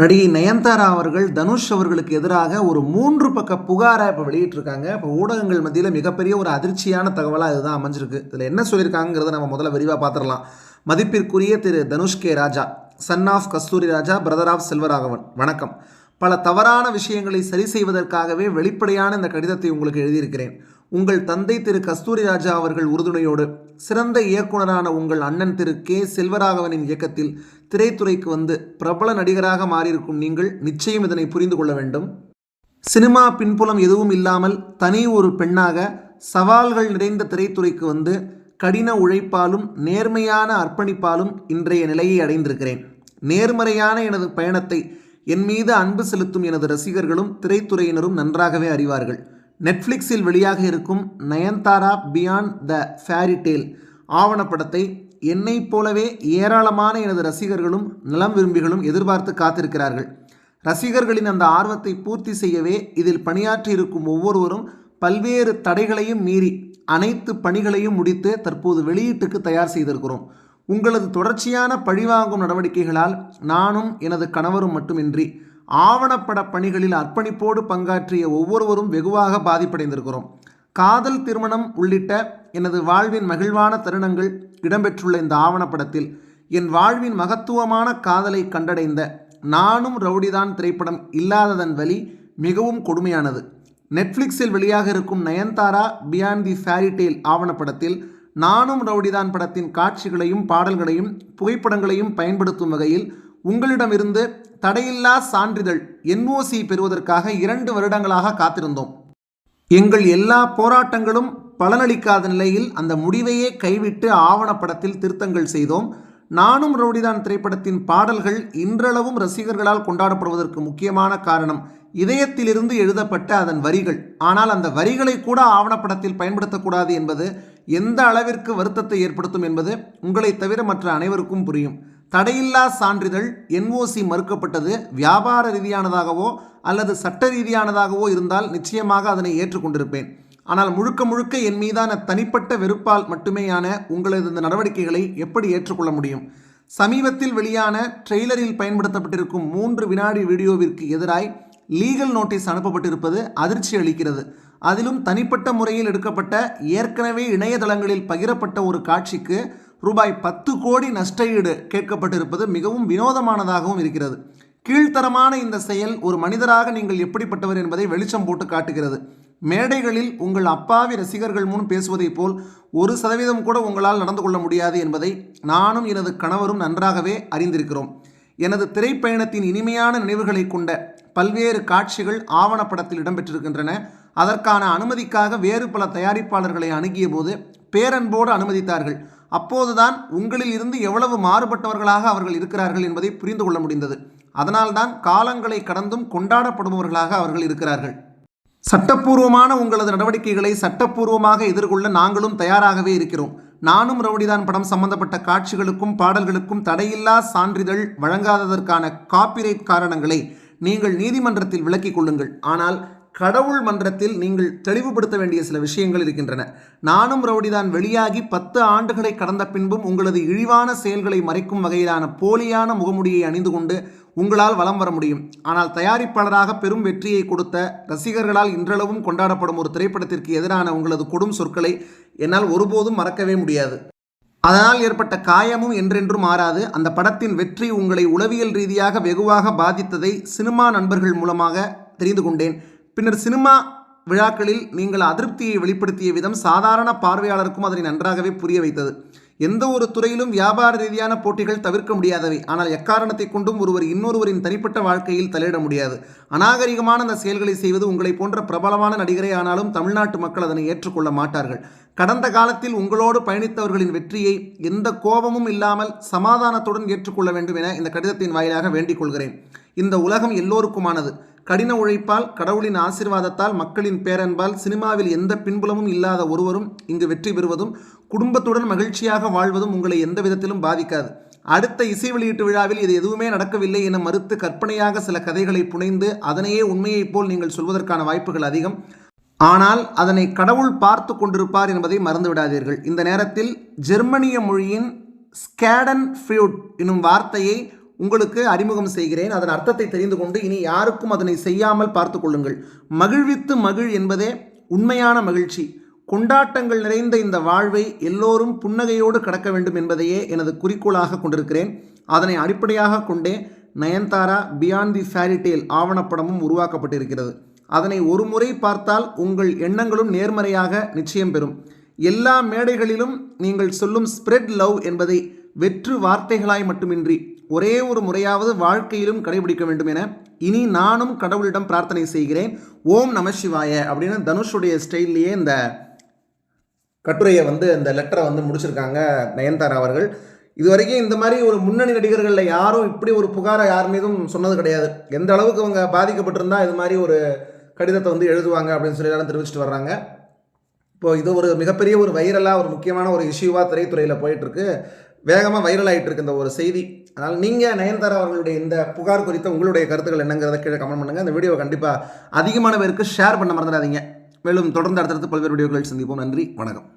நடிகை நயன்தாரா அவர்கள் தனுஷ் அவர்களுக்கு எதிராக ஒரு மூன்று பக்க புகாரை இப்போ வெளியிட்டிருக்காங்க. இப்போ ஊடகங்கள் மத்தியில் மிகப்பெரிய ஒரு அதிர்ச்சியான தகவலாக இதுதான் அமைஞ்சிருக்கு. இதில் என்ன சொல்லியிருக்காங்கிறத நம்ம முதல்ல விரிவாக பார்த்துடலாம் மதிப்பிற்குரிய திரு Dhanush K Raja son of Kasthuri Raja brother of Selvaraghavan. வணக்கம். பல தவறான விஷயங்களை சரி செய்வதற்காகவே வெளிப்படையான இந்த கடிதத்தை உங்களுக்கு எழுதியிருக்கிறேன். உங்கள் தந்தை திரு கஸ்தூரி ராஜா அவர்கள் உறுதுணையோடு சிறந்த இயக்குனரான உங்கள் அண்ணன் திரு கே செல்வராகவனின் இயக்கத்தில் திரைத்துறைக்கு வந்து பிரபல நடிகராக மாறியிருக்கும் நீங்கள் நிச்சயம் இதனை புரிந்து கொள்ள வேண்டும். சினிமா பின்புலம் எதுவும் இல்லாமல் தனி ஒரு பெண்ணாக சவால்கள் நிறைந்த திரைத்துறைக்கு வந்து கடின உழைப்பாலும் நேர்மையான அர்ப்பணிப்பாலும் இன்றைய நிலையை அடைந்திருக்கிறேன். நேர்மறையான எனது பயணத்தை என் மீது அன்பு செலுத்தும் எனது ரசிகர்களும் திரைத்துறையினரும் நன்றாகவே அறிவார்கள். நெட்ஃப்ளிக்ஸில் வெளியாக இருக்கும் Nayanthara beyond the fairy tale ஆவணப்படத்தை என்னைப் போலவே ஏராளமான எனது ரசிகர்களும் நலம் விரும்பிகளும் எதிர்பார்த்து காத்திருக்கிறார்கள். ரசிகர்களின் அந்த ஆர்வத்தை பூர்த்தி செய்யவே இதில் பணியாற்றியிருக்கும் ஒவ்வொருவரும் பல்வேறு தடைகளையும் மீறி அனைத்து பணிகளையும் முடித்து தற்போது வெளியீட்டுக்கு தயார் செய்திருக்கிறோம். உங்களது தொடர்ச்சியான பழிவாங்கும் நடவடிக்கைகளால் நானும் எனது கணவரும் மட்டுமின்றி ஆவணப்பட பணிகளில் அர்ப்பணிப்போடு பங்காற்றிய ஒவ்வொருவரும் வெகுவாக பாதிப்படைந்திருக்கிறோம். காதல் திருமணம் உள்ளிட்ட எனது வாழ்வின் மகிழ்வான தருணங்கள் இடம்பெற்றுள்ள இந்த ஆவணப்படத்தில் என் வாழ்வின் மகத்துவமான காதலை கண்டடைந்த நானும் ரவுடிதான் திரைப்படம் இல்லாததன் வழி மிகவும் கொடுமையானது. நெட்ஃப்ளிக்ஸில் வெளியாக இருக்கும் Nayanthara beyond the fairy tale ஆவணப்படத்தில் நானும் ரவுடிதான் படத்தின் காட்சிகளையும் பாடல்களையும் புகைப்படங்களையும் பயன்படுத்தும் வகையில் உங்களிடமிருந்து தடையில்லா சான்றிதழ் என்ஓசி பெறுவதற்காக இரண்டு வருடங்களாக காத்திருந்தோம். எங்கள் எல்லா போராட்டங்களும் பலனளிக்காத நிலையில் அந்த முடிவையே கைவிட்டு ஆவணப்படத்தில் திருத்தங்கள் செய்தோம். நானும் ரவுடிதான் திரைப்படத்தின் பாடல்கள் இன்றளவும் ரசிகர்களால் கொண்டாடப்படுவதற்கு முக்கியமான காரணம் இதயத்திலிருந்து எழுதப்பட்ட அதன் வரிகள். ஆனால் அந்த வரிகளை கூட ஆவணப்படத்தில் பயன்படுத்தக்கூடாது என்பது எந்த அளவிற்கு வருத்தத்தை ஏற்படுத்தும் என்பது உங்களை தவிர மற்ற அனைவருக்கும் புரியும். தடையில்லா சான்றிதழ் என்ஓசி மறுக்கப்பட்டது வியாபார ரீதியானதாகவோ அல்லது சட்ட ரீதியானதாகவோ இருந்தால் நிச்சயமாக அதனை ஏற்றுக்கொண்டிருப்பேன். ஆனால் முழுக்க முழுக்க என் மீதான தனிப்பட்ட வெறுப்பால் மட்டுமேயான உங்களது இந்த நடவடிக்கைகளை எப்படி ஏற்றுக்கொள்ள முடியும்? சமீபத்தில் வெளியான ட்ரெய்லரில் பயன்படுத்தப்பட்டிருக்கும் மூன்று வினாடி வீடியோவிற்கு எதிராய் லீகல் நோட்டீஸ் அனுப்பப்பட்டிருப்பது அதிர்ச்சி அளிக்கிறது. அதிலும் தனிப்பட்ட முறையில் எடுக்கப்பட்ட ஏற்கனவே இணையதளங்களில் பகிரப்பட்ட ஒரு காட்சிக்கு ரூபாய் பத்து கோடி நஷ்டஈடு கேட்கப்பட்டிருப்பது மிகவும் வினோதமானதாகவும் இருக்கிறது. கீழ்த்தரமான இந்த செயல் ஒரு மனிதராக நீங்கள் எப்படிப்பட்டவர் என்பதை வெளிச்சம் போட்டு காட்டுகிறது. மேடைகளில் உங்கள் அப்பாவி ரசிகர்கள் முன் பேசுவதைப் போல் ஒரு சதவீதம் கூட உங்களால் நடந்து கொள்ள முடியாது என்பதை நானும் எனது கணவரும் நன்றாகவே அறிந்திருக்கிறோம். எனது திரைப்பயணத்தின் இனிமையான நினைவுகளை கொண்ட பல்வேறு காட்சிகள் ஆவணப்படத்தில் இடம்பெற்றிருக்கின்றன. அதற்கான அனுமதிக்காக வேறு பல தயாரிப்பாளர்களை அணுகிய போது பேரன்போடு அனுமதித்தார்கள். அப்போதுதான் உங்களில் இருந்து எவ்வளவு மாறுபட்டவர்களாக அவர்கள் இருக்கிறார்கள் என்பதை புரிந்து கொள்ள முடிந்தது. அதனால்தான் காலங்களை கடந்தும் கொண்டாடப்படுபவர்களாக அவர்கள் இருக்கிறார்கள். சட்டப்பூர்வமான உங்களது நடவடிக்கைகளை சட்டப்பூர்வமாக எதிர்கொள்ள நாங்களும் தயாராகவே இருக்கிறோம். நானும் ரவுடிதான் படம் சம்பந்தப்பட்ட காட்சிகளுக்கும் பாடல்களுக்கும் தடையில்லா சான்றிதழ் வழங்காததற்கான காப்பிரைட் காரணங்களை நீங்கள் நீதிமன்றத்தில் விளக்கிக் கொள்ளுங்கள். ஆனால் கடவுள் மன்றத்தில் நீங்கள் தெளிவுபடுத்த வேண்டிய சில விஷயங்கள் இருக்கின்றன. நானும் ரவுடிதான் வெளியாகி பத்து ஆண்டுகளை கடந்த பின்பும் உங்களது இழிவான செயல்களை மறைக்கும் வகையிலான போலியான முகமுடியை அணிந்து கொண்டு உங்களால் வலம் வர முடியும். ஆனால் தயாரிப்பாளராக பெரும் வெற்றியை கொடுத்த ரசிகர்களால் இன்றளவும் கொண்டாடப்படும் ஒரு திரைப்படத்திற்கு எதிரான உங்களது கொடும் சொற்களை என்னால் ஒருபோதும் மறக்கவே முடியாது. அதனால் ஏற்பட்ட காயமும் என்றென்றும் மாறாது. அந்த படத்தின் வெற்றி உங்களை உளவியல் ரீதியாக வெகுவாக பாதித்ததை சினிமா நண்பர்கள் மூலமாக தெரிந்து கொண்டேன். பின்னர் சினிமா விழாக்களில் நீங்கள் அதிருப்தியை வெளிப்படுத்திய விதம் சாதாரண பார்வையாளருக்கும் அதனை நன்றாகவே புரிய வைத்தது. எந்த ஒரு துறையிலும் வியாபார ரீதியான போட்டிகள் தவிர்க்க முடியாதவை. ஆனால் எக்காரணத்தை கொண்டும் ஒருவர் இன்னொருவரின் தனிப்பட்ட வாழ்க்கையில் தலையிட முடியாது. அநாகரிகமான அந்த செயல்களை செய்வது உங்களை போன்ற பிரபலமான நடிகரே ஆனாலும் தமிழ்நாட்டு மக்கள் அதனை ஏற்றுக்கொள்ள மாட்டார்கள். கடந்த காலத்தில் உங்களோடு பயணித்தவர்களின் வெற்றியை எந்த கோபமும் இல்லாமல் சமாதானத்துடன் ஏற்றுக்கொள்ள வேண்டும் என இந்த கடிதத்தின் வாயிலாக வேண்டிக் கொள்கிறேன். இந்த உலகம் எல்லோருக்குமானது. கடின உழைப்பால் கடவுளின் ஆசிர்வாதத்தால் மக்களின் பேரன்பால் சினிமாவில் எந்த பின்புலமும் இல்லாத ஒருவரும் இங்கு வெற்றி பெறுவதும் குடும்பத்துடன் மகிழ்ச்சியாக வாழ்வதும் உங்களை எந்த விதத்திலும் பாதிக்காது. அடுத்த இசை வெளியீட்டு விழாவில் இது எதுவுமே நடக்கவில்லை என மறுத்து கற்பனையாக சில கதைகளை புனைந்து அதனையே உண்மையைப் போல் நீங்கள் சொல்வதற்கான வாய்ப்புகள் அதிகம். ஆனால் அதனை கடவுள் பார்த்து கொண்டிருப்பார் என்பதை மறந்துவிடாதீர்கள் இந்த நேரத்தில் ஜெர்மனிய மொழியின் ஸ்கேடன் ஃபியூட் எனும் வார்த்தையை உங்களுக்கு அறிமுகம் செய்கிறேன். அதன் அர்த்தத்தை தெரிந்து கொண்டு இனி யாருக்கும் அதனை செய்யாமல் பார்த்து கொள்ளுங்கள். மகிழ்வித்து மகிழ் என்பதே உண்மையான மகிழ்ச்சி. கொண்டாட்டங்கள் நிறைந்த இந்த வாழ்வை எல்லோரும் புன்னகையோடு கடக்க வேண்டும் என்பதையே எனது குறிக்கோளாக கொண்டிருக்கிறேன். அதனை அடிப்படையாக கொண்டே நயன்தாரா பியாண்ட் தி ஃபேரிடேல் ஆவணப்படமும் உருவாக்கப்பட்டிருக்கிறது. அதனை ஒரு முறை பார்த்தால் உங்கள் எண்ணங்களும் நேர்மறையாக நிச்சயம் பெறும். எல்லா மேடைகளிலும் நீங்கள் சொல்லும் ஸ்ப்ரெட் லவ் என்பதை வெற்று வார்த்தைகளாய் மட்டுமின்றி ஒரே ஒரு முறையாவது வாழ்க்கையிலும் கடைபிடிக்க வேண்டும் என இனி நானும் கடவுளிடம் பிரார்த்தனை செய்கிறேன். ஓம் நம சிவாய அப்படின்னு தனுஷுடைய ஸ்டைல்லையே இந்த கட்டுரையை வந்து இந்த லெட்டரை வந்து முடிச்சிருக்காங்க நயன்தாரா அவர்கள். இது வரைக்கும் இந்த மாதிரி ஒரு முன்னணி நடிகர்களில் யாரும் இப்படி ஒரு புகாரை யார் மீதும் சொன்னது கிடையாது. எந்த அளவுக்கு அவங்க பாதிக்கப்பட்டிருந்தா இது மாதிரி ஒரு கடிதத்தை வந்து எழுதுவாங்க அப்படின்னு சொல்லி எல்லாம் தெரிவிச்சிட்டு வர்றாங்க. இப்போ இது ஒரு மிகப்பெரிய ஒரு வைரலாக ஒரு முக்கியமான ஒரு இஷ்யூவாக திரைத்துறையில் போயிட்டுருக்கு வேகமாக வைரல் ஆகிட்டு இருக்கு இந்த ஒரு செய்தி. அதனால் நீங்கள் நயன்தாரா அவர்களுடைய இந்த புகார் குறித்த உங்களுடைய கருத்துக்கள் என்னங்கிறத கீழே கமெண்ட் பண்ணுங்கள் இந்த வீடியோவை கண்டிப்பாக அதிகமான பேருக்கு ஷேர் பண்ண மறந்துடாதீங்க. மேலும் தொடர்ந்து அடுத்தடுத்து பல்வேறு வீடியோக்களில் சந்திப்போம். நன்றி. வணக்கம்.